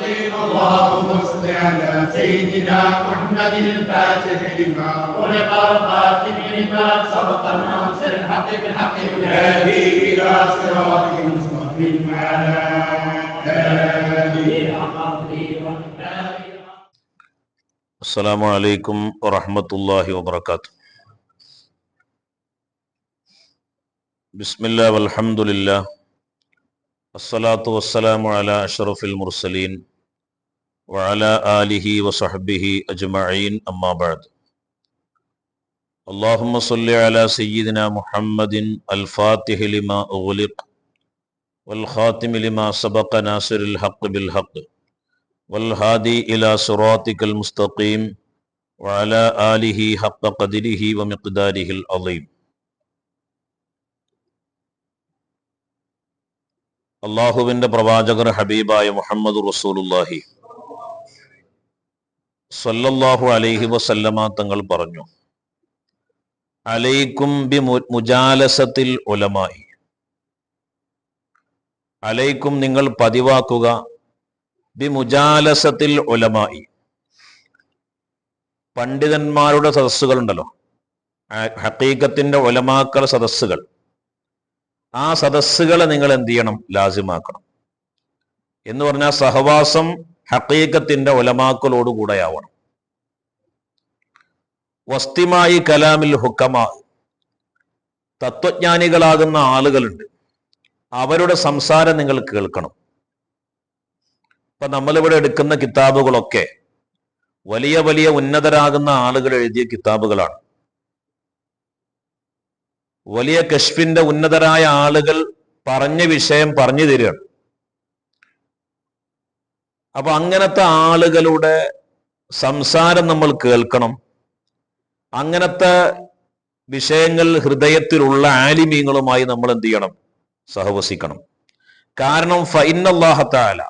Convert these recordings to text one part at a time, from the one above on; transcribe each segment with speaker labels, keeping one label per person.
Speaker 1: اللهم صل على سيدنا محمد الفاتح لما
Speaker 2: خلق الخاتم لما سبق الناصر الحق بالحق
Speaker 1: والهادي إلى صراطك المستقيم وعلى اله
Speaker 3: السلام عليكم ورحمة الله وبركاته. بسم الله والحمد لله. الصلاة والسلام على أشرف المرسلين وعلى آله وصحبه أجمعين. أما بعد اللهم صل على سيدنا محمد الفاتح لما أغلق والخاتم لما سبق ناصر الحق بالحق والهادي إلى صراطك المستقيم وعلى آله حق قدره ومقداره العظيم. അള്ളാഹുവിന്റെ പ്രവാചകർ ഹബീബായ മുഹമ്മദ് റസൂലുല്ലാഹി സല്ലല്ലാഹു അലൈഹി വസല്ലമ തങ്ങൾ പറഞ്ഞു അലൈക്കും ബി മുജാലസത്തിൽ ഉലമായി. അലൈക്കും നിങ്ങൾ പതിവാക്കുക ബി മുജാലസത്തിൽ ഉലമായി. പണ്ഡിതന്മാരുടെ സദസ്സുകളുണ്ടല്ലോ ഹക്കീക്കത്തിന്റെ ഒലമാക്കൾ സദസ്സുകൾ. ആ സദസ്സുകളെ നിങ്ങൾ എന്ത് ചെയ്യണം ലാസിമാക്കണം. എന്ന് പറഞ്ഞാൽ സഹവാസം ഹക്കീക്കത്തിന്റെ ഒലമാക്കലോടുകൂടെയാവണം വസ്തിമായി കലാമിൽ ഹുക്കമാ. തത്വജ്ഞാനികളാകുന്ന ആളുകളുണ്ട്. അവരുടെ സംസാരം നിങ്ങൾ കേൾക്കണം. ഇപ്പൊ നമ്മളിവിടെ എടുക്കുന്ന കിതാബുകളൊക്കെ വലിയ വലിയ ഉന്നതരാകുന്ന ആളുകൾ എഴുതിയ കിതാബുകളാണ്. വലിയ കശ്പിന്റെ ഉന്നതരായ ആളുകൾ പറഞ്ഞ വിഷയം പറഞ്ഞു തരികയാണ്. അപ്പൊ അങ്ങനത്തെ ആളുകളുടെ സംസാരം നമ്മൾ കേൾക്കണം. അങ്ങനത്തെ വിഷയങ്ങൾ ഹൃദയത്തിലുള്ള ആലിമീങ്ങളുമായി നമ്മൾ എന്ത് ചെയ്യണം? സഹവസിക്കണം. കാരണം ഫൈനല്ലാഹത്താല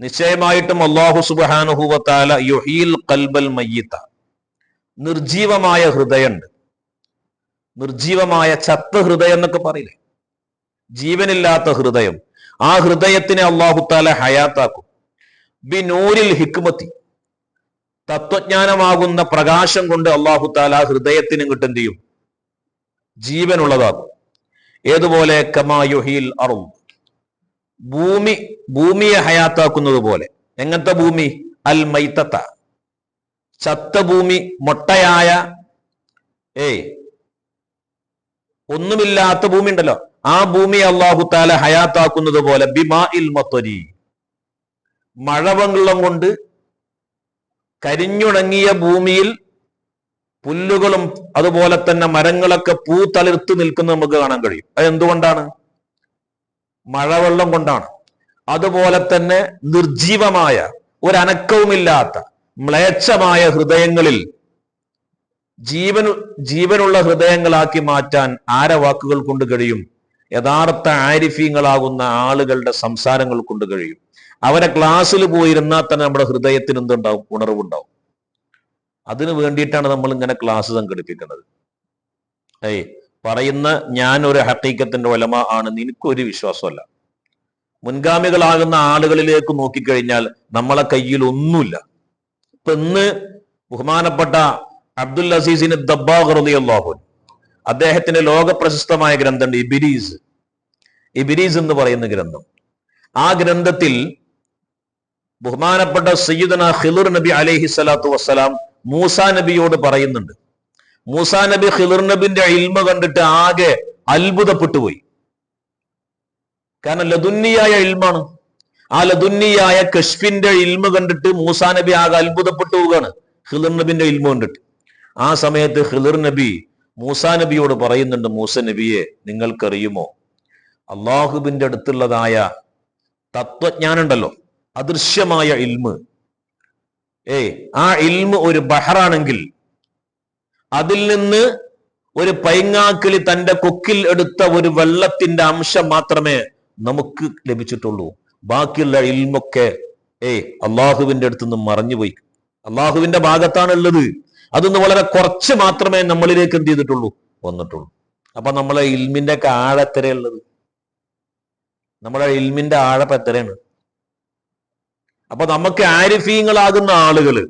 Speaker 3: നിശ്ചയമായിട്ടും അള്ളാഹു സുബാനുഹുവത്താല യുഹീൽ കൽബൽ മയ്യത്ത നിർജീവമായ ഹൃദയമുണ്ട്. നിർജീവമായ ചത്ത ഹൃദയം എന്നൊക്കെ പറയില്ലേ? ജീവനില്ലാത്ത ഹൃദയം. ആ ഹൃദയത്തിനെ അള്ളാഹുത്താല ഹയാത്താക്കും. ബി നൂരിൽ ഹിക്മത്തി. തത്വജ്ഞാനമാകുന്ന പ്രകാശം കൊണ്ട് അള്ളാഹുത്താല ഹൃദയത്തിന് എന്ത് ചെയ്യും? ജീവനുള്ളതാകും ഏതുപോലെ? കമാ യുഹീൽ അറും ഭൂമി ഭൂമിയെ ഹയാത്താക്കുന്നത് പോലെ. എങ്ങനത്തെ ഭൂമി? അൽ മൈത്തത്ത ചത്ത ഭൂമി മൊട്ടയായ ഏയ് ഒന്നുമില്ലാത്ത ഭൂമി ഉണ്ടല്ലോ ആ ഭൂമി അള്ളാഹു താല ഹയാത്താക്കുന്നത് പോലെ ബിമാ ഇൽ മഴവെള്ളം കൊണ്ട് കരിഞ്ഞുണങ്ങിയ ഭൂമിയിൽ പുല്ലുകളും അതുപോലെ തന്നെ മരങ്ങളൊക്കെ പൂ തളിർത്ത് നിൽക്കുന്ന നമുക്ക് കാണാൻ കഴിയും. അത് എന്തുകൊണ്ടാണ് മഴവെള്ളം കൊണ്ടാണ്. അതുപോലെ തന്നെ നിർജീവമായ ഒരനക്കവുമില്ലാത്ത മ്ലേച്ഛമായ ഹൃദയങ്ങളിൽ ജീവൻ ജീവനുള്ള ഹൃദയങ്ങളാക്കി മാറ്റാൻ ആരെ വാക്കുകൾ കൊണ്ട് കഴിയും? യഥാർത്ഥ ആരിഫീങ്ങളാകുന്ന ആളുകളുടെ സംസാരങ്ങൾ കൊണ്ട് കഴിയും. അവരെ ക്ലാസ്സിൽ പോയിരുന്നാൽ തന്നെ നമ്മുടെ ഹൃദയത്തിന് എന്തുണ്ടാവും? ഉണർവുണ്ടാവും. അതിനു വേണ്ടിയിട്ടാണ് നമ്മൾ ഇങ്ങനെ ക്ലാസ് സംഘടിപ്പിക്കുന്നത്. ഏയ് പറയുന്ന ഞാൻ ഒരു ഹക്കീക്കത്തിന്റെ ഒലമ ആണ് നിനക്കൊരു വിശ്വാസമല്ല. മുൻഗാമികളാകുന്ന ആളുകളിലേക്ക് നോക്കിക്കഴിഞ്ഞാൽ നമ്മളെ കയ്യിൽ ഒന്നുമില്ല. ഇപ്പൊ ഇന്ന് ബഹുമാനപ്പെട്ട അബ്ദുൽ അസീസിന് ദബ്ബാഹുറിയാഹുൻ അദ്ദേഹത്തിന്റെ ലോക പ്രശസ്തമായ ഗ്രന്ഥമുണ്ട് ഇബിരീസ്. ഇബിരീസ് എന്ന് പറയുന്ന ഗ്രന്ഥം. ആ ഗ്രന്ഥത്തിൽ ബഹുമാനപ്പെട്ട സയ്യിദന ഖിലുർ നബി അലൈഹി സ്വലാത്തു വസ്സലാം മൂസ നബിയോട് പറയുന്നുണ്ട്. മൂസാ നബി ഖിലുർ നബിന്റെ ഇൽമ കണ്ടിട്ട് ആകെ അത്ഭുതപ്പെട്ടു പോയി കാരണം ലതുന്നിയായ ഇൽമാണ്. ആ ലതുന്നിയായ കഷ്ഫിന്റെ ഇൽമ കണ്ടിട്ട് മൂസാ നബി ആകെ അത്ഭുതപ്പെട്ടു പോവുകയാണ്. ഖിലുർ നബിന്റെ ഇൽമ കണ്ടിട്ട്. ആ സമയത്ത് ഹിളിർ നബി മൂസാ നബിയോട് പറയുന്നുണ്ട് മൂസ നബിയെ നിങ്ങൾക്കറിയുമോ? അള്ളാഹുബിന്റെ അടുത്തുള്ളതായ തത്വജ്ഞാനുണ്ടല്ലോ അദൃശ്യമായ ഇൽമ്. ഏ ആ ഇൽമ് ഒരു ബഹറാണെങ്കിൽ അതിൽ നിന്ന് ഒരു പൈങ്ങാക്കിളി തന്റെ കൊക്കിൽ എടുത്ത ഒരു വെള്ളത്തിന്റെ അംശം മാത്രമേ നമുക്ക് ലഭിച്ചിട്ടുള്ളൂ. ബാക്കിയുള്ള ഇൽമൊക്കെ ഏയ് അള്ളാഹുവിന്റെ അടുത്തുനിന്ന് മറഞ്ഞുപോയി. അള്ളാഹുവിന്റെ ഭാഗത്താണ് ഉള്ളത് അതൊന്ന് വളരെ കുറച്ച് മാത്രമേ നമ്മളിലേക്ക് എന്ത് ചെയ്തിട്ടുള്ളൂ വന്നിട്ടുള്ളൂ. അപ്പൊ നമ്മളെ ഇൽമിന്റെ ഒക്കെ ആഴ എത്രയുള്ളത്? നമ്മളെ ഇൽമിന്റെ ആഴപ്പ് എത്രയാണ്? അപ്പൊ നമുക്ക് ആരിഫീങ്ങളാകുന്ന ആളുകൾ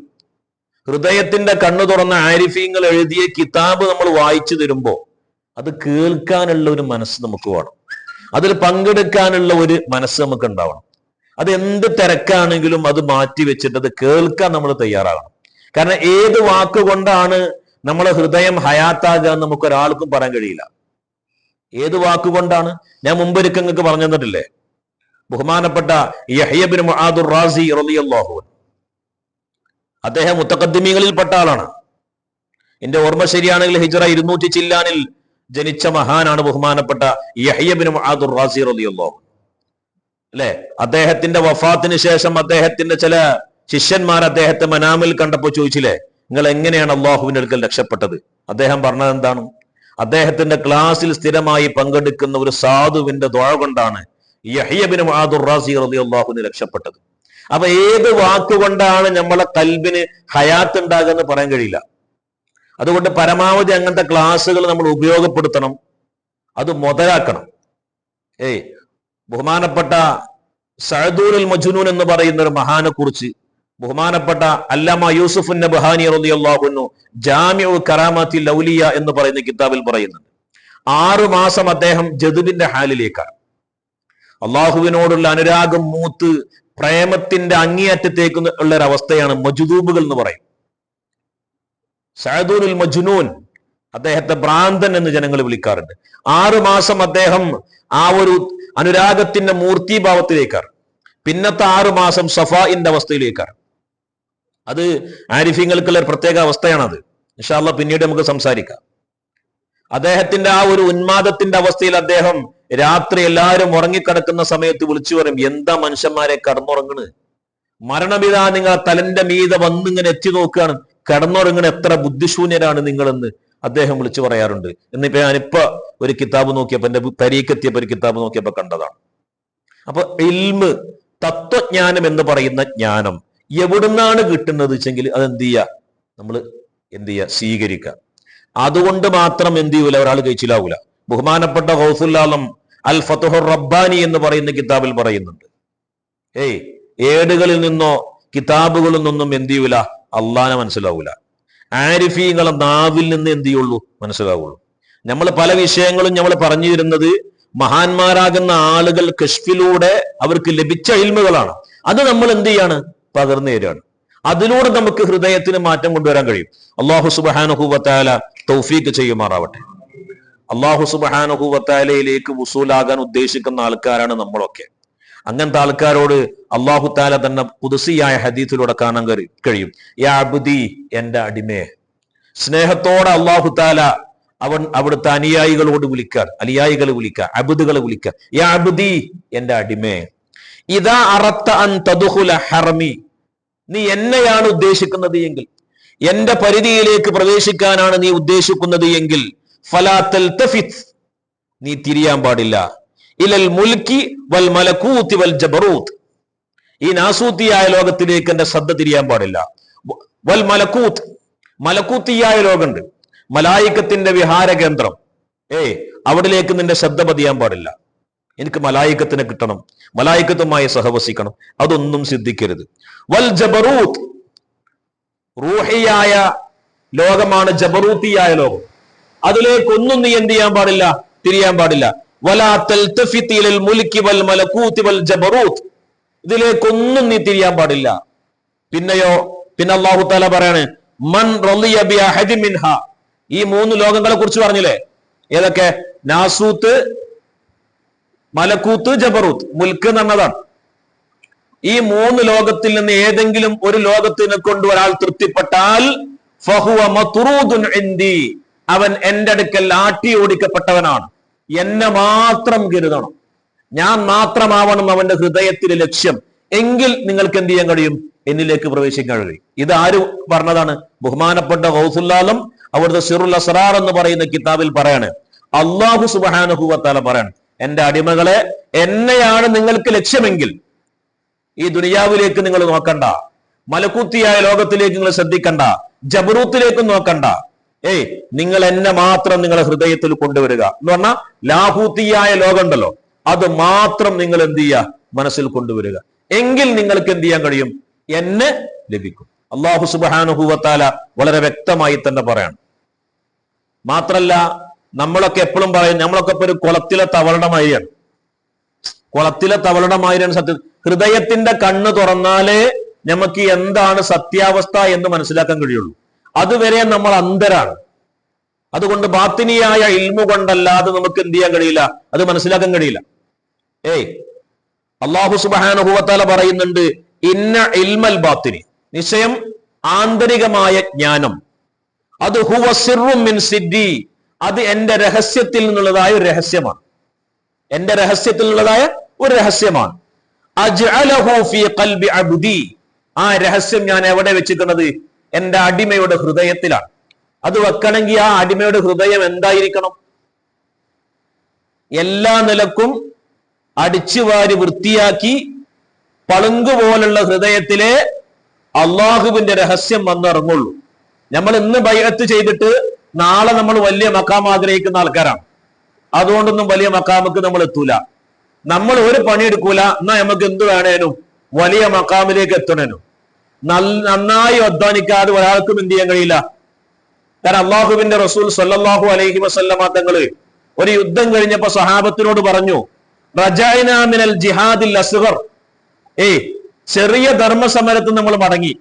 Speaker 3: ഹൃദയത്തിന്റെ കണ്ണു തുറന്ന ആരിഫീങ്ങൾ എഴുതിയ കിതാബ് നമ്മൾ വായിച്ചു തരുമ്പോ അത് കേൾക്കാനുള്ള ഒരു മനസ്സ് നമുക്ക് വേണം. അതിൽ പങ്കെടുക്കാനുള്ള ഒരു മനസ്സ് നമുക്ക് ഉണ്ടാവണം. അത് എന്ത് തിരക്കാണെങ്കിലും അത് മാറ്റി വെച്ചിട്ട് അത് കേൾക്കാൻ നമ്മൾ തയ്യാറാകണം. കാരണം ഏത് വാക്കുകൊണ്ടാണ് നമ്മളെ ഹൃദയം ഹയാത്താകുക എന്ന് നമുക്ക് ഒരാൾക്കും പറയാൻ കഴിയില്ല. ഏത് വാക്കുകൊണ്ടാണ് ഞാൻ മുമ്പൊരിക്കൽ നിങ്ങൾക്ക് പറഞ്ഞു തന്നിട്ടില്ലേ? ബഹുമാനപ്പെട്ട റാസി അദ്ദേഹം മുത്തഖദ്ദിമീങ്ങളിൽപ്പെട്ട ആളാണ്. എന്റെ ഓർമ്മ ശരിയാണെങ്കിൽ ഹിജറ ഇരുന്നൂറ്റി ചില്ലാനിൽ ജനിച്ച മഹാനാണ് ബഹുമാനപ്പെട്ട യഹ്യബിൻ റാസി അല്ലെ? അദ്ദേഹത്തിന്റെ വഫാത്തിന് ശേഷം അദ്ദേഹത്തിന്റെ ചില ശിഷ്യന്മാർ അദ്ദേഹത്തെ മനാമിൽ കണ്ടപ്പോൾ ചോദിച്ചില്ലേ നിങ്ങൾ എങ്ങനെയാണ് അള്ളാഹുവിന്റെ അടുക്കൽ രക്ഷപ്പെട്ടത്? അദ്ദേഹം പറഞ്ഞത് എന്താണ്? അദ്ദേഹത്തിന്റെ ക്ലാസ്സിൽ സ്ഥിരമായി പങ്കെടുക്കുന്ന ഒരു സാധുവിന്റെ ദ്വാഴ കൊണ്ടാണ് അള്ളാഹുവിന് രക്ഷപ്പെട്ടത്. അപ്പൊ ഏത് വാക്കുകൊണ്ടാണ് നമ്മളെ കൽബിന് ഹയാത്ത് ഉണ്ടാകുക പറയാൻ കഴിയില്ല. അതുകൊണ്ട് പരമാവധി അങ്ങനത്തെ ക്ലാസ്സുകൾ നമ്മൾ ഉപയോഗപ്പെടുത്തണം. അത് മുതലാക്കണം. ഏയ് ബഹുമാനപ്പെട്ട സഅദൂൽ മജുനൂൻ എന്ന് പറയുന്ന ഒരു മഹാനെ കുറിച്ച് ബഹുമാനപ്പെട്ട അല്ലാമ യൂസുഫ് ബഹാനി എന്ന് പറയുന്ന കിതാബിൽ പറയുന്നുണ്ട്. ആറു മാസം അദ്ദേഹം ജദുബിന്റെ ഹാലിലേക്കാണ്. അള്ളാഹുവിനോടുള്ള അനുരാഗം മൂത്ത് പ്രേമത്തിന്റെ അങ്ങേയറ്റത്തേക്ക് ഉള്ള ഒരു അവസ്ഥയാണ് മജുദൂബുകൾ എന്ന് പറയും. സഹദൂനുൽ മജുനൂൻ അദ്ദേഹത്തെ ഭ്രാന്തൻ എന്ന് ജനങ്ങൾ വിളിക്കാറുണ്ട്. ആറു മാസം അദ്ദേഹം ആ ഒരു അനുരാഗത്തിന്റെ മൂർത്തിഭാവത്തിലേക്കാണ്. പിന്നത്തെ ആറു മാസം സഫായിന്റെ അവസ്ഥയിലേക്കാണ്. അത് ആരിഫിങ്ങൾക്കുള്ള ഒരു പ്രത്യേക അവസ്ഥയാണത്. ഇൻഷാല്ല പിന്നീട് നമുക്ക് സംസാരിക്കാം. അദ്ദേഹത്തിന്റെ ആ ഒരു ഉന്മാദത്തിന്റെ അവസ്ഥയിൽ അദ്ദേഹം രാത്രി എല്ലാവരും ഉറങ്ങിക്കിടക്കുന്ന സമയത്ത് വിളിച്ചു പറയും എന്താ മനുഷ്യന്മാരെ കടന്നുറങ്ങണ്? മരണമിതാ നിങ്ങൾ തലന്റെ മീത വന്നിങ്ങനെ എത്തി നോക്കുകയാണ്. കടന്നുറങ്ങണ എത്ര ബുദ്ധിശൂന്യരാണ് നിങ്ങളെന്ന് അദ്ദേഹം വിളിച്ചു പറയാറുണ്ട്. എന്നിപ്പോ ഞാനിപ്പോ ഒരു കിതാബ് നോക്കിയപ്പോ എന്റെ പരീക്കെത്തിയപ്പോ ഒരു കിതാബ് നോക്കിയപ്പോ കണ്ടതാണ്. അപ്പൊ ഇൽമ് തത്വജ്ഞാനം എന്ന് പറയുന്ന ജ്ഞാനം എവിടുന്നാണ് കിട്ടുന്നത് വെച്ചെങ്കിൽ അത് എന്ത് ചെയ്യുക നമ്മൾ എന്ത് ചെയ്യുക സ്വീകരിക്കുക. അതുകൊണ്ട് മാത്രം എന്ത് ചെയ്യൂല? ഒരാൾ കഴിച്ചിലാവൂല. ബഹുമാനപ്പെട്ട ഹൗസുല്ലാലം അൽ ഫത്തുഹുർ റബ്ബാനി എന്ന് പറയുന്ന കിതാബിൽ പറയുന്നുണ്ട്. ഏയ് ഏടുകളിൽ നിന്നോ കിതാബുകളിൽ നിന്നും എന്ത് ചെയ്യൂല? അള്ളാനെ മനസ്സിലാവൂല. ആരിഫീങ്ങളെ നാവിൽ നിന്ന് എന്ത് ചെയ്യുള്ളൂ? മനസ്സിലാവുള്ളൂ. നമ്മൾ പല വിഷയങ്ങളും നമ്മൾ പറഞ്ഞു തരുന്നത് മഹാന്മാരാകുന്ന ആളുകൾ കഷ്ഫിലൂടെ അവർക്ക് ലഭിച്ച ഇൽമുകളാണ്. അത് നമ്മൾ എന്ത് ചെയ്യാണ്? പകർന്നു തരികയാണ്. അതിലൂടെ നമുക്ക് ഹൃദയത്തിന് മാറ്റം കൊണ്ടുവരാൻ കഴിയും. അള്ളാഹു സുബാനുഹൂവത്താല തൗഫീക്ക് ചെയ്യുമാറാവട്ടെ. അള്ളാഹു സുബാനുഹൂവത്താലയിലേക്ക് വസൂലാകാൻ ഉദ്ദേശിക്കുന്ന ആൾക്കാരാണ് നമ്മളൊക്കെ. അങ്ങനത്തെ ആൾക്കാരോട് അള്ളാഹു താല തന്നെ പുതുസിയായ ഹദീത്തിലൂടെ കാണാൻ കഴി- കഴിയും. യാ അബ്ദി എന്റെ അടിമേ. സ്നേഹത്തോടെ അള്ളാഹു താല അവൻ അവിടുത്തെ അനുയായികളോട് വിളിക്കാൻ അനുയായികളെ വിളിക്കുക അബുദുകളെ വിളിക്കുക യാ അബ്ദി എന്റെ അടിമേ. ഇതാ അറത്ത അൻ തദുഹുല ഹർമി. നീ എന്നെയാണ് ഉദ്ദേശിക്കുന്നത് എങ്കിൽ എന്റെ പരിധിയിലേക്ക് പ്രവേശിക്കാനാണ് നീ ഉദ്ദേശിക്കുന്നത് എങ്കിൽ ഫലാത്തൽ നീ തിരിയാൻ പാടില്ല. ഇലൽ മുൽക്കി വൽ മലക്കൂത്തി വൽ ജബറൂത്ത്. ഈ നാസൂത്തിയായ ലോകത്തിലേക്ക് എന്റെ ശ്രദ്ധ തിരിയാൻ പാടില്ല. വൽ മലക്കൂത്ത്. മലക്കൂത്തിയായ ലോകമുണ്ട്. മലായിക്കത്തിന്റെ വിഹാര കേന്ദ്രം ഏയ് അവിടിലേക്ക് നിന്റെ ശ്രദ്ധ പതിയാൻ പാടില്ല. എനിക്ക് മലായിക്കത്തിനെ കിട്ടണം മലായിക്കത്തുമായി സഹവസിക്കണം. അതൊന്നും സിദ്ധിക്കരുത്. വൽ ജബറൂത്ത് റൂഹിയായ ലോകമാണ് ജബറൂത്തിയായ ലോകം. അതിലേക്കൊന്നും നീ എന്ത് ചെയ്യാൻ പാടില്ല തിരിയാൻ പാടില്ല. ഇതിലേക്കൊന്നും നീ തിരിയാൻ പാടില്ല. പിന്നെയോ പിന്നെ അള്ളാഹു താല പറയാണ് മൻ ഈ മൂന്ന് ലോകങ്ങളെ കുറിച്ച് പറഞ്ഞില്ലേ? ഏതൊക്കെ? നാസൂത്ത് മലക്കൂത്ത് ജബറൂത്ത് മുൽക്ക് എന്നതാണ് ഈ മൂന്ന് ലോകത്തിൽ നിന്ന് ഏതെങ്കിലും ഒരു ലോകത്തിനെ കൊണ്ട് ഒരാൾ തൃപ്തിപ്പെട്ടാൽ. അവൻ എന്റെ അടുക്കൽ ആട്ടി ഓടിക്കപ്പെട്ടവനാണ്. എന്നെ മാത്രം കരുതണം. ഞാൻ മാത്രമാവണം അവന്റെ ഹൃദയത്തിലെ ലക്ഷ്യം. എങ്കിൽ നിങ്ങൾക്ക് എന്ത് ചെയ്യാൻ കഴിയും? എന്നിലേക്ക് പ്രവേശിക്കാൻ കഴിയും. ഇത് ആര് പറഞ്ഞതാണ്? ബഹുമാനപ്പെട്ട ഗൗസുല്ലാലും അവിടുത്തെ സിറുൽ അസ്റാർ എന്ന് പറയുന്ന കിതാബിൽ പറയാണ്. അള്ളാഹു സുബാനുഹുവത്താല പറയാണ്. എന്റെ അടിമകളെ എന്നെയാണ് നിങ്ങൾക്ക് ലക്ഷ്യമെങ്കിൽ ഈ ദുനിയാവിലേക്ക് നിങ്ങൾ നോക്കണ്ട. മലക്കുത്തിയായ ലോകത്തിലേക്ക് നിങ്ങൾ ശ്രദ്ധിക്കണ്ട. ജബറൂത്തിലേക്കും നോക്കണ്ട. ഏയ് നിങ്ങൾ എന്നെ മാത്രം നിങ്ങളുടെ ഹൃദയത്തിൽ കൊണ്ടുവരിക. എന്ന് പറഞ്ഞാൽ ലാഹൂത്തിയായ ലോകമുണ്ടല്ലോ അത് മാത്രം നിങ്ങൾ എന്ത് ചെയ്യുക? മനസ്സിൽ കൊണ്ടുവരിക. എങ്കിൽ നിങ്ങൾക്ക് എന്ത് ചെയ്യാൻ കഴിയും? എന്നെ ലഭിക്കും. അള്ളാഹു സുബാനുഭൂവത്താല വളരെ വ്യക്തമായി തന്നെ പറയാണ്. മാത്രല്ല നമ്മളൊക്കെ എപ്പോഴും പറയും നമ്മളൊക്കെ ഇപ്പൊ ഒരു കുളത്തിലെ തവളുടെ മാതിരിയാണ്. കുളത്തിലെ തവളുടെ മാതിരിയാണ് സത്യം. ഹൃദയത്തിന്റെ കണ്ണ് തുറന്നാലേ നമുക്ക് എന്താണ് സത്യാവസ്ഥ എന്ന് മനസ്സിലാക്കാൻ കഴിയുള്ളൂ. അതുവരെ നമ്മൾ അന്ധരാണ്. അതുകൊണ്ട് ബാത്തിനിയായ ഇൽമു കൊണ്ടല്ലാതെ നമുക്ക് എന്ത് ചെയ്യാൻ കഴിയില്ല? അത് മനസ്സിലാക്കാൻ കഴിയില്ല. ഏയ് അള്ളാഹു സുബാനുഭവത്താല പറയുന്നുണ്ട് ഇന്ന ഇൽമൽ ബാത്തിനി. നിശ്ചയം ആന്തരികമായ ജ്ഞാനം. അത് ഹുവ സിറും മിൻ അത് എന്റെ രഹസ്യത്തിൽ നിന്നുള്ളതായ ഒരു രഹസ്യമാണ്. എന്റെ രഹസ്യത്തിൽ നിന്നുള്ളതായ ഒരു രഹസ്യമാണ്. ആ രഹസ്യം ഞാൻ എവിടെ വെച്ചിരിക്കുന്നത് എന്റെ അടിമയുടെ ഹൃദയത്തിലാണ്. അത് വെക്കണമെങ്കിൽ ആ അടിമയുടെ ഹൃദയം എന്തായിരിക്കണം? എല്ലാ നിലക്കും അടിച്ചുവാരി വൃത്തിയാക്കി പളുങ്ക് പോലുള്ള ഹൃദയത്തിലെ അള്ളാഹുവിന്റെ രഹസ്യം വന്നിറങ്ങുള്ളൂ. നമ്മൾ ഇന്ന് ബൈഅത്ത് ചെയ്തിട്ട് നാളെ നമ്മൾ വലിയ മക്കാം ആഗ്രഹിക്കുന്ന ആൾക്കാരാണ്. അതുകൊണ്ടൊന്നും വലിയ മക്കാമക്ക് നമ്മൾ എത്തൂല. നമ്മൾ ഒരു പണി പണിയെടുക്കൂല എന്നാ നമുക്ക് എന്ത് വേണേനും വലിയ മക്കാമിലേക്ക് എത്തണേനും. നന്നായി അധ്വാനിക്കാതെ ഒരാൾക്കും എന്ത് ചെയ്യാൻ കഴിയില്ല. കാരണം അള്ളാഹുവിന്റെ റസൂൽ സല്ലാഹു അലൈഹി വസല്ലമ തങ്ങൾ ഒരു യുദ്ധം കഴിഞ്ഞപ്പോ സഹാബത്തിനോട് പറഞ്ഞു മിനൽ ജിഹാദിൽ അസ്ഗർ. ഏയ് ചെറിയ ധർമ്മസമരത്ത് നമ്മൾ മടങ്ങി.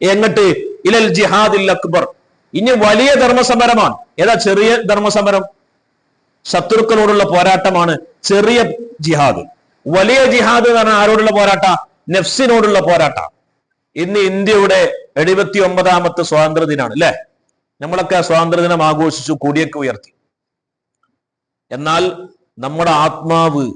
Speaker 3: എന്നിട്ട് ഇലൽ ജിഹാദിൽ അക്ബർ. ഇനി വലിയ ധർമ്മസമരമാണ്. ഏതാ ചെറിയ ധർമ്മസമരം? ശത്രുക്കളോടുള്ള പോരാട്ടമാണ് ചെറിയ ജിഹാദ്. വലിയ ജിഹാദ് എന്ന് പറഞ്ഞാൽ ആരോടുള്ള പോരാട്ട? നെഫ്സിനോടുള്ള പോരാട്ട. ഇന്ന് ഇന്ത്യയുടെ എഴുപത്തി ഒമ്പതാമത്തെ സ്വാതന്ത്ര്യ ദിനാണ് അല്ലെ? നമ്മളൊക്കെ സ്വാതന്ത്ര്യ ദിനം ആഘോഷിച്ചു കൂടിയൊക്കെ ഉയർത്തി. എന്നാൽ നമ്മുടെ ആത്മാവ്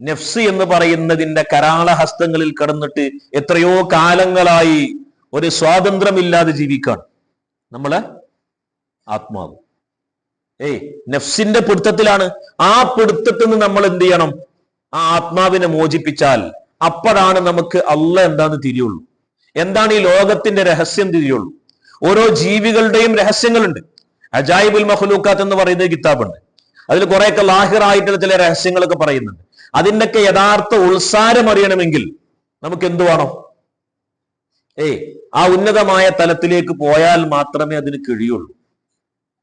Speaker 3: നെഫ്സ് എന്ന് പറയുന്നതിന്റെ കരാള ഹസ്തങ്ങളിൽ കടന്നിട്ട് എത്രയോ കാലങ്ങളായി ഒരു സ്വാതന്ത്ര്യമില്ലാതെ ജീവിക്കാണ്. നമ്മളെ ആത്മാവ്. ഏയ് നെഫ്സിന്റെ പിടുത്തത്തിലാണ് ആ പിടുത്തത്തിൽ നിന്ന് നമ്മൾ എന്ത് ചെയ്യണം? ആ ആത്മാവിനെ മോചിപ്പിച്ചാൽ അപ്പോഴാണ് നമുക്ക് അല്ല എന്താന്ന് തിരിയുള്ളൂ. എന്താണ് ഈ ലോകത്തിന്റെ രഹസ്യം തിരിയുള്ളൂ. ഓരോ ജീവികളുടെയും രഹസ്യങ്ങളുണ്ട്. അജായിബുൽ മഹ്ലൂക്കാത്ത് എന്ന് പറയുന്ന കിതാബുണ്ട്. അതിൽ കുറെയൊക്കെ ലാഹിറായിട്ടുള്ള ചില രഹസ്യങ്ങളൊക്കെ പറയുന്നുണ്ട്. അതിന്റെയൊക്കെ യഥാർത്ഥ ഉത്സാരം അറിയണമെങ്കിൽ നമുക്ക് എന്തു വേണം? ഏയ് ആ ഉന്നതമായ തലത്തിലേക്ക് പോയാൽ മാത്രമേ അതിന് കഴിയുള്ളൂ.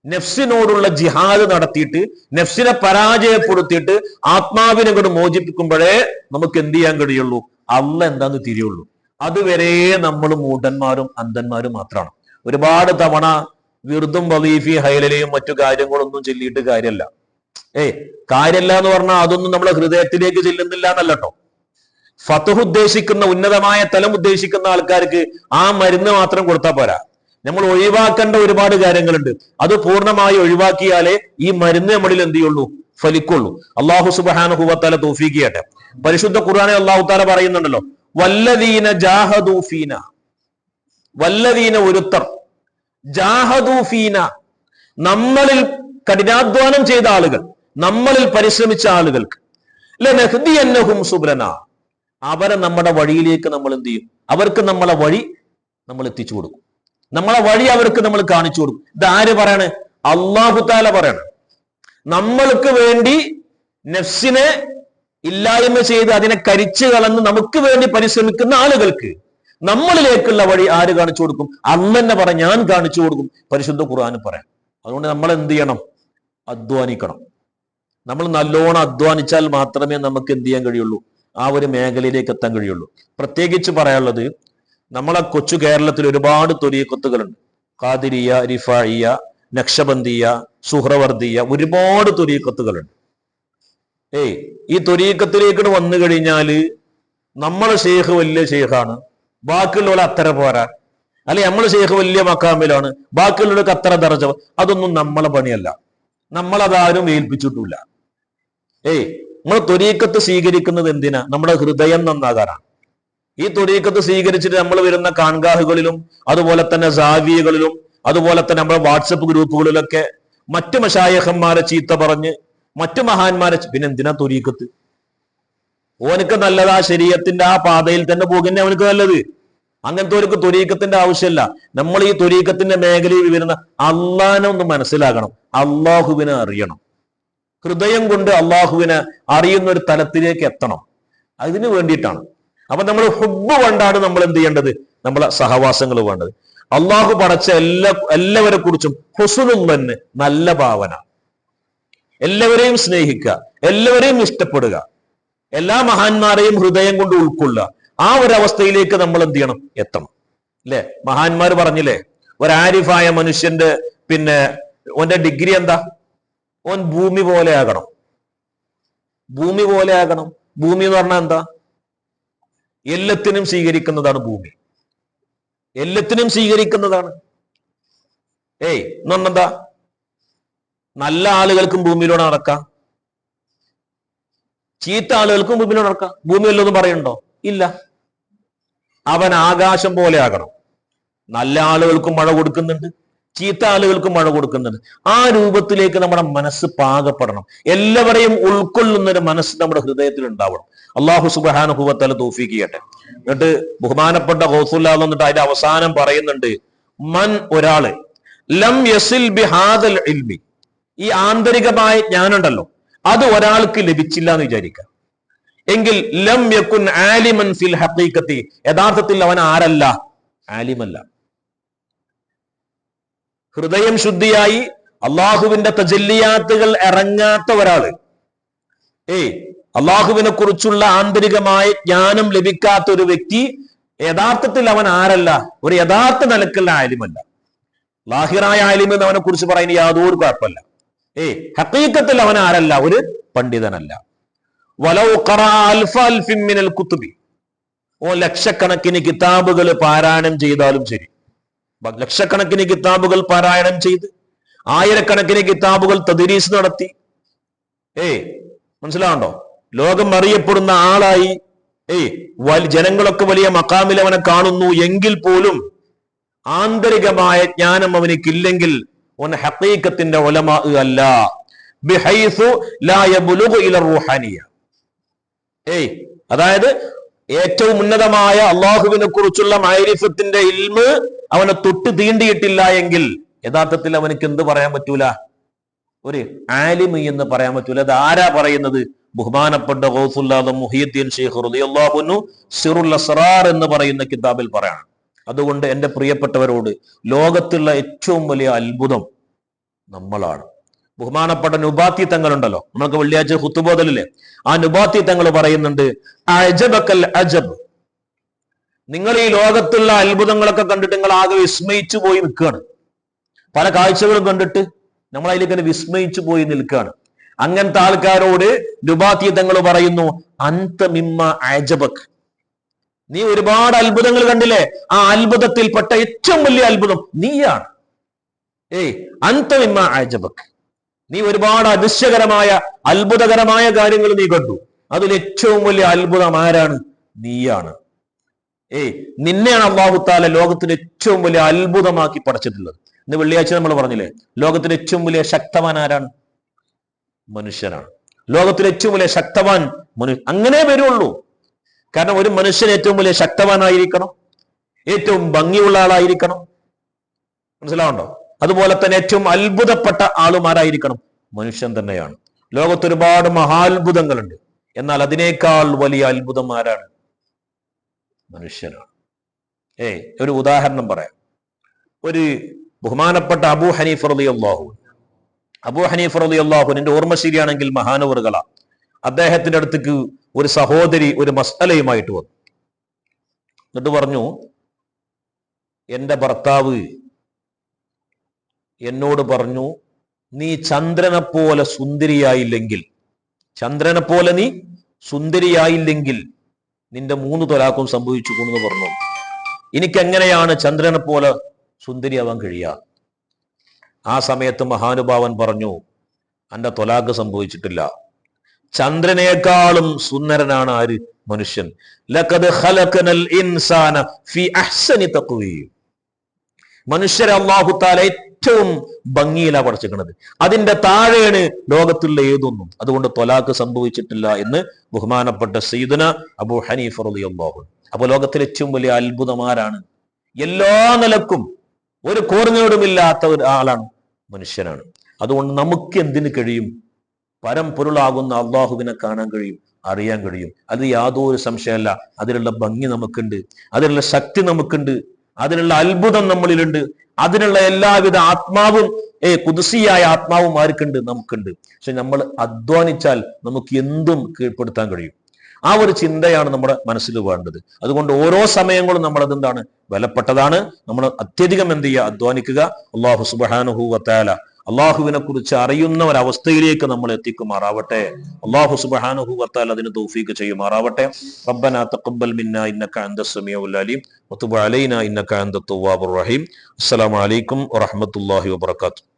Speaker 3: നെഫ്സിനോടുള്ള ജിഹാദ് നടത്തിയിട്ട് നെഫ്സിനെ പരാജയപ്പെടുത്തിയിട്ട് ആത്മാവിനെ കൊണ്ട് മോചിപ്പിക്കുമ്പോഴേ നമുക്ക് എന്ത് ചെയ്യാൻ കഴിയുള്ളൂ? അല്ല എന്താന്ന് തിരിയുള്ളൂ. അതുവരെ നമ്മൾ മൂടന്മാരും അന്ധന്മാരും മാത്രമാണ്. ഒരുപാട് തവണ വിറുതും വലീഫി ഹൈലലയും മറ്റു കാര്യങ്ങളൊന്നും ചൊല്ലിയിട്ട് കാര്യമല്ല ഏയ് കാര്യമല്ല എന്ന് പറഞ്ഞാൽ അതൊന്നും നമ്മളെ ഹൃദയത്തിലേക്ക് ചെല്ലുന്നില്ല എന്നല്ലട്ടോ ഫതഹ് ഉദ്ദേശിക്കുന്ന ഉന്നതമായ തലം ഉദ്ദേശിക്കുന്ന ആൾക്കാർക്ക് ആ മരുന്ന് മാത്രം കൊടുത്താൽ പോരാ. നമ്മൾ ഒഴിവാക്കേണ്ട ഒരുപാട് കാര്യങ്ങളുണ്ട്. അത് പൂർണമായി ഒഴിവാക്കിയാലേ ഈ മരുന്ന് നമ്മളിൽ എന്ത് ചെയ്യുള്ളൂ? ഫലിക്കുള്ളൂ. അള്ളാഹു സുബാനുഹുവത്താല തോഫീക്ക് ചെയ്യട്ടെ പരിശുദ്ധ ഖുർആാനെ അള്ളാഹു താല പറയുന്നുണ്ടല്ലോ വല്ലദീന ജാഹദൂഫീന വല്ലദീന ഒരുത്തർ ജാഹദൂഫീന നമ്മളിൽ കഠിനാധ്വാനം ചെയ്ത ആളുകൾ നമ്മളിൽ പരിശ്രമിച്ച ആളുകൾക്ക് ലനഹ്ദിയന്നഹും സുബ്രന അവരെ നമ്മുടെ വഴിയിലേക്ക് നമ്മൾ എന്ത് ചെയ്യും? അവർക്ക് നമ്മളെ വഴി നമ്മൾ എത്തിച്ചു കൊടുക്കും. നമ്മളെ വഴി അവർക്ക് നമ്മൾ കാണിച്ചു കൊടുക്കും. ഇത് ആര് പറയാണ്? അള്ളാഹു താല പറയണം. നമ്മൾക്ക് വേണ്ടി നഫ്സിനെ ഇല്ലായ്മ ചെയ്ത് അതിനെ കരിച്ചു കളന്ന് നമുക്ക് വേണ്ടി പരിശ്രമിക്കുന്ന ആളുകൾക്ക് നമ്മളിലേക്കുള്ള വഴി ആര് കാണിച്ചു കൊടുക്കും? അന്ന് പറ ഞാൻ കാണിച്ചു കൊടുക്കും. പരിശുദ്ധ ഖുർആൻ പറയാം. അതുകൊണ്ട് നമ്മൾ എന്ത് ചെയ്യണം? അധ്വാനിക്കണം. നമ്മൾ നല്ലോണം അധ്വാനിച്ചാൽ മാത്രമേ നമുക്ക് എന്ത് ചെയ്യാൻ കഴിയുള്ളൂ? ആ ഒരു മേഖലയിലേക്ക് എത്താൻ കഴിയുള്ളൂ. പ്രത്യേകിച്ച് പറയാനുള്ളത് നമ്മളെ കൊച്ചു കേരളത്തിൽ ഒരുപാട് തൊലിയക്കൊത്തുകളുണ്ട് ഖാദിരിയ റിഫായിയ നക്ഷബന്ദിയ സുഹ്രവർദിയ ഒരുപാട് തൊലിയക്കൊത്തുകളുണ്ട് ഏയ് ഈ തൊലിയക്കത്തിലേക്ക് വന്നു കഴിഞ്ഞാൽ നമ്മളെ ഷെയ്ഖ് വലിയ ഷെയ്ഖാണ് ബാക്കിയുള്ളവരെ അത്ര പോരാ. അല്ലെ നമ്മളെ ഷെയ്ഖ് വലിയ മക്കാമിലാണ്. ബാക്കിയുള്ളവർക്ക് അത്ര ദർജ. അതൊന്നും നമ്മളെ പണിയല്ല. നമ്മളതാരും ഏൽപ്പിച്ചിട്ടില്ല ഏയ് നമ്മൾ തൊരീക്കത്ത് സ്വീകരിക്കുന്നത് എന്തിനാ? നമ്മുടെ ഹൃദയം നന്നാകാനാണ് ഈ തൊരീക്കത്ത് സ്വീകരിച്ചിട്ട് നമ്മൾ വരുന്ന കാൺകാഹുകളിലും അതുപോലെ തന്നെ സാവിയകളിലും അതുപോലെ തന്നെ നമ്മുടെ വാട്സപ്പ് ഗ്രൂപ്പുകളിലൊക്കെ മറ്റു മഷായഹന്മാരെ ചീത്ത പറഞ്ഞ് മറ്റു മഹാന്മാരെ പിന്നെ എന്തിനാ തൊരീക്കത്ത് ഓനക്ക് നല്ലത് ശരീരത്തിന്റെ ആ പാതയിൽ തന്നെ പോകുന്നേ അവനക്ക് നല്ലത്. അങ്ങനത്തെ ഒരു തൊരീക്കത്തിന്റെ ആവശ്യമില്ല. നമ്മൾ ഈ തൊരീക്കത്തിന്റെ മേഖലയിൽ വരുന്ന അള്ളാനെ ഒന്ന് മനസ്സിലാക്കണം അള്ളാഹുവിനെ അറിയണം. ഹൃദയം കൊണ്ട് അള്ളാഹുവിനെ അറിയുന്ന ഒരു തലത്തിലേക്ക് എത്തണം. അതിനു വേണ്ടിയിട്ടാണ്. അപ്പൊ നമ്മൾ ഹുബ് കൊണ്ടാണ് നമ്മൾ എന്ത് ചെയ്യേണ്ടത്? നമ്മളെ സഹവാസങ്ങൾ വേണ്ടത്. അള്ളാഹു പടച്ച എല്ലാ എല്ലാവരെ കുറിച്ചും ഹുസുനും തന്നെ നല്ല ഭാവന. എല്ലാവരെയും സ്നേഹിക്കുക എല്ലാവരെയും ഇഷ്ടപ്പെടുക എല്ലാ മഹാന്മാരെയും ഹൃദയം കൊണ്ട് ഉൾക്കൊള്ളുക. ആ ഒരു അവസ്ഥയിലേക്ക് നമ്മൾ എന്ത് ചെയ്യണം? എത്തണം. അല്ലെ? മഹാന്മാർ പറഞ്ഞില്ലേ ഒരാരിഫായ മനുഷ്യന്റെ പിന്നെ ഓന്റെ ഡിഗ്രി എന്താ? ഓൻ ഭൂമി പോലെ ആകണം. ഭൂമി പോലെ ആകണം. ഭൂമി എന്ന് പറഞ്ഞാൽ എന്താ? എല്ലാത്തിനും സ്വീകരിക്കുന്നതാണ് ഭൂമി. എല്ലാത്തിനും സ്വീകരിക്കുന്നതാണ്. ഏയ് എന്ന് പറഞ്ഞെന്താ നല്ല ആളുകൾക്കും ഭൂമിയിലൂടെ നടക്കാം. ചീത്ത ആളുകൾക്കും ഭൂമിയിലൂടെ നടക്കാം. ഭൂമി വല്ലതും പറയണ്ടോ ഇല്ല. അവൻ ആകാശം പോലെ ആകണം. നല്ല ആളുകൾക്കും മഴ കൊടുക്കുന്നുണ്ട്. ചീത്ത ആളുകൾക്ക് മഴ കൊടുക്കുന്നത്. ആ രൂപത്തിലേക്ക് നമ്മുടെ മനസ്സ് പാകപ്പെടണം. എല്ലാവരെയും ഉൾക്കൊള്ളുന്ന ഒരു മനസ്സ് നമ്മുടെ ഹൃദയത്തിൽ ഉണ്ടാവണം. അള്ളാഹു സുബാനുഭവത്തല തോഫിക്ക് ചെയ്യട്ടെ എന്നിട്ട് ബഹുമാനപ്പെട്ട ഹൗസുല്ല എന്നിട്ട് അതിന്റെ അവസാനം പറയുന്നുണ്ട് മൻ ഒരാൾ ലം യസിൽ ബിഹാദൽ ഇൽമി. ഈ ആന്തരികമായ ജ്ഞാനുണ്ടല്ലോ അത് ഒരാൾക്ക് ലഭിച്ചില്ല എന്ന് വിചാരിക്കുക. എങ്കിൽ ലം യക്കുൻ ആലിമൻ ഫിൽ ഹക്കീക്കത്തി യഥാർത്ഥത്തിൽ അവൻ ആരല്ല? ആലിമല്ല. ഹൃദയം ശുദ്ധിയായി അള്ളാഹുവിന്റെ തജല്ലിയാത്തുകൾ ഇറങ്ങാത്ത ഒരാൾ. ഏയ് അള്ളാഹുവിനെ കുറിച്ചുള്ള ആന്തരികമായ ജ്ഞാനം ലഭിക്കാത്ത ഒരു വ്യക്തി യഥാർത്ഥത്തിൽ അവൻ ആരല്ല? ഒരു യഥാർത്ഥ നിലക്കുള്ള ആലിമല്ല. ലാഹിറായ ആലിം എന്ന് അവനെ കുറിച്ച് പറയുന്ന യാതൊരു കുഴപ്പമില്ല. ഏയ് ഹക്കീക്കത്തിൽ അവൻ ആരല്ല? ഒരു പണ്ഡിതനല്ല. വലൗ കുത്തുബി. ഓ ലക്ഷക്കണക്കിന് കിതാബുകൾ പാരായണം ചെയ്താലും ശരി. ലക്ഷക്കണക്കിന് കിതാബുകൾ പാരായണം ചെയ്ത് ആയിരക്കണക്കിന് കിതാബുകൾ തദ്രീസ് നടത്തി. ഏയ് മനസ്സിലാവണ്ടോ ലോകം അറിയപ്പെടുന്ന ആളായി ഏയ് ജനങ്ങളൊക്കെ വലിയ മക്കാമിൽ അവനെ കാണുന്നു എങ്കിൽ പോലും ആന്തരികമായ ജ്ഞാനം അവനിക്കില്ലെങ്കിൽ ഓൻ ഹക്കീക്കത്തിന്റെ ഒലമാ അല്ല. ഇല റൂഹാനിയ. ഏയ് അതായത് ഏറ്റവും ഉന്നതമായ അള്ളാഹുവിനെ കുറിച്ചുള്ള മൈരിഫത്തിന്റെ ഇൽമ് അവനെ തൊട്ട് തീണ്ടിയിട്ടില്ല എങ്കിൽ യഥാർത്ഥത്തിൽ അവനക്ക് എന്ത് പറയാൻ പറ്റൂല? ഒരു ആലിമി എന്ന് പറയാൻ പറ്റൂല. അത് ആരാ പറയുന്നത്? ബഹുമാനപ്പെട്ട ഗൗസുല്ലാദ് മുഹിയുദ്ദീൻ ഷെയ്ഖ് റളിയല്ലാഹുന്നു സിറുൽ അസ്റാർ എന്ന് പറയുന്ന കിതാബിൽ പറയാണ്. അതുകൊണ്ട് എന്റെ പ്രിയപ്പെട്ടവരോട് ലോകത്തുള്ള ഏറ്റവും വലിയ അത്ഭുതം നമ്മളാണ്. ബഹുമാനപ്പെട്ട നുബാത്തി തങ്ങളുണ്ടല്ലോ. നമ്മൾക്ക് വെള്ളിയാഴ്ച ഹുത്തുബോധലില്ലേ ആ നുബാത്തി തങ്ങൾ പറയുന്നുണ്ട് അജബക്കൽ അജബ്. നിങ്ങൾ ഈ ലോകത്തുള്ള അത്ഭുതങ്ങളൊക്കെ കണ്ടിട്ട് നിങ്ങൾ ആകെ വിസ്മയിച്ചു പോയി നിൽക്കുകയാണ്. പല കാഴ്ചകളും കണ്ടിട്ട് നമ്മൾ അതിലേക്ക് വിസ്മയിച്ചു പോയി നിൽക്കുകയാണ്. അങ്ങനത്തെ ആൾക്കാരോട് നുബാത്തി തങ്ങൾ പറയുന്നു അന്ത മിമ്മ അജബക്. നീ ഒരുപാട് അത്ഭുതങ്ങൾ കണ്ടില്ലേ? ആ അത്ഭുതത്തിൽപ്പെട്ട ഏറ്റവും വലിയ അത്ഭുതം നീയാണ്. ഏയ് അന്ത മിമ്മ അജബക്. നീ ഒരുപാട് അതിശയകരമായ അത്ഭുതകരമായ കാര്യങ്ങൾ നീ കണ്ടു. അതിൽ ഏറ്റവും വലിയ അത്ഭുതം ആരാണ്? നീയാണ്. ഏയ് നിന്നെയാണ് അള്ളാഹുത്താല ലോകത്തിന് ഏറ്റവും വലിയ അത്ഭുതമാക്കി പഠിച്ചിട്ടുള്ളത് ഇന്ന് വെള്ളിയാഴ്ച നമ്മൾ പറഞ്ഞില്ലേ ലോകത്തിലെ ഏറ്റവും വലിയ ശക്തവാൻ ആരാണ്? മനുഷ്യനാണ്. ലോകത്തിലെ ഏറ്റവും വലിയ ശക്തവാൻ മനു അങ്ങനെ വരുള്ളൂ. കാരണം ഒരു മനുഷ്യൻ ഏറ്റവും വലിയ ശക്തവാനായിരിക്കണം. ഏറ്റവും ഭംഗിയുള്ള ആളായിരിക്കണം. മനസ്സിലാവുണ്ടോ അതുപോലെ തന്നെ ഏറ്റവും അത്ഭുതപ്പെട്ട ആളുമാരായിരിക്കണം മനുഷ്യൻ തന്നെയാണ്. ലോകത്ത് ഒരുപാട് മഹാത്ഭുതങ്ങളുണ്ട്. എന്നാൽ അതിനേക്കാൾ വലിയ അത്ഭുതം ആരാണ്? മനുഷ്യനാണ്. ഏയ് ഒരു ഉദാഹരണം പറയാം. ഒരു ബഹുമാനപ്പെട്ട അബു ഹനീഫ് റലി അള്ളാഹു അബു ഹനീഫ് റലി അള്ളാഹു എന്റെ ഓർമ്മ ശരിയാണെങ്കിൽ മഹാനവറുകള. അദ്ദേഹത്തിന്റെ അടുത്തേക്ക് ഒരു സഹോദരി ഒരു മസ്തലയുമായിട്ട് വന്നു. എന്നിട്ട് പറഞ്ഞു എന്റെ ഭർത്താവ് എന്നോട് പറഞ്ഞു നീ ചന്ദ്രനെ പോലെ സുന്ദരിയായില്ലെങ്കിൽ ചന്ദ്രനെ പോലെ നീ സുന്ദരിയായില്ലെങ്കിൽ നിന്റെ മൂന്ന് തൊലാക്കും സംഭവിച്ചു എന്ന് പറഞ്ഞു. എനിക്കെങ്ങനെയാണ് ചന്ദ്രനെ പോലെ സുന്ദരിയാവാൻ കഴിയുക? ആ സമയത്ത് മഹാനുഭാവൻ പറഞ്ഞു അന്റെ തൊലാക്ക് സംഭവിച്ചിട്ടില്ല. ചന്ദ്രനേക്കാളും സുന്ദരനാണ് ആര്? മനുഷ്യൻ. ലഖദ് ഖലഖനൽ ഇൻസാന ഫി അഹ്സനി തഖ്വീം മനുഷ്യരെ അള്ളാഹു താല ഏറ്റവും ഭംഗിയിലാ പഠിച്ചിരിക്കുന്നത് അതിന്റെ താഴെയാണ് ലോകത്തുള്ള ഏതൊന്നും. അതുകൊണ്ട് തൊലാക്ക് സംഭവിച്ചിട്ടില്ല എന്ന് ബഹുമാനപ്പെട്ട സീദന അബു ഹനീഫ് അള്ളാഹു അപ്പൊ ലോകത്തിലെ ഏറ്റവും വലിയ അത്ഭുതമാരാണ്. എല്ലാ നിലക്കും ഒരു കോർങ്ങയോടുമില്ലാത്ത ഒരു ആളാണ് മനുഷ്യനാണ്. അതുകൊണ്ട് നമുക്ക് എന്തിനു കഴിയും? പരംപൊരുളാകുന്ന അള്ളാഹുവിനെ കാണാൻ കഴിയും അറിയാൻ കഴിയും. അത് യാതൊരു സംശയമല്ല. അതിലുള്ള ഭംഗി നമുക്കുണ്ട്. അതിലുള്ള ശക്തി നമുക്കുണ്ട്. അതിനുള്ള അത്ഭുതം നമ്മളിലുണ്ട്. അതിനുള്ള എല്ലാവിധ ആത്മാവും ഏ കുതിസിയായ ആത്മാവും ആർക്കുണ്ട്? നമുക്കുണ്ട്. പക്ഷെ നമ്മൾ അധ്വാനിച്ചാൽ നമുക്ക് എന്തും കീഴ്പ്പെടുത്താൻ കഴിയും. ആ ഒരു ചിന്തയാണ് നമ്മുടെ മനസ്സിൽ വേണ്ടത്. അതുകൊണ്ട് ഓരോ സമയങ്ങളും നമ്മൾ അതെന്താണ്? വിലപ്പെട്ടതാണ് നമ്മൾ അത്യധികം എന്ത് ചെയ്യുക? അധ്വാനിക്കുക. അള്ളാഹു സുബാനുഹു വത്താല അള്ളാഹുവിനെ കുറിച്ച് അറിയുന്ന ഒരവസ്ഥയിലേക്ക് നമ്മൾ എത്തിക്കുമാറാവട്ടെ. അള്ളാഹു സുബാനുഹു വത്താൽ അതിന് തൗഫീക്ക് ചെയ്യുമാറാവട്ടെ. റബ്ബന തഖബ്ബൽ മിന്ന ഇന്നക അലീം ഇന്നക റഹീം. അസ്സലാമു അലൈക്കും വറഹ്മത്തുള്ളാഹി വബറകാതുഹു.